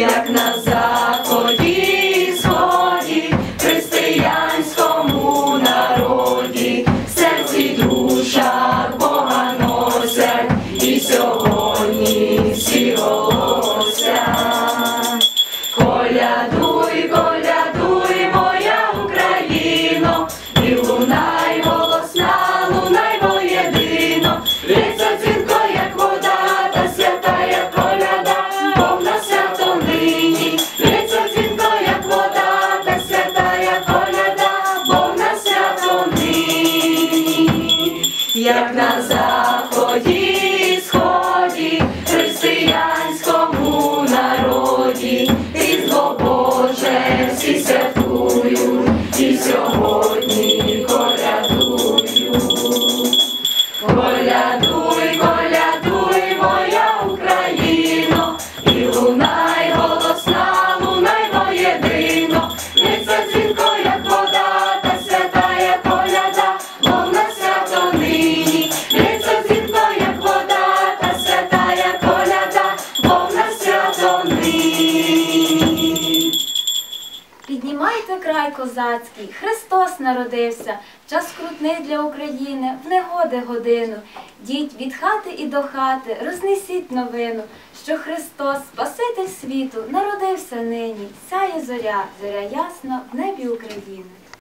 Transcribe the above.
як на заході, сході, християнському народі, серці душах Бога і сьогодні всі голосять. Колядуй, колядуй. Як на заході козацький, Христос народився, час крутний для України, в негоди годину. Діть від хати і до хати, рознесіть новину, що Христос, Спаситель світу, народився нині, сяє зоря, зоря ясна в небі України.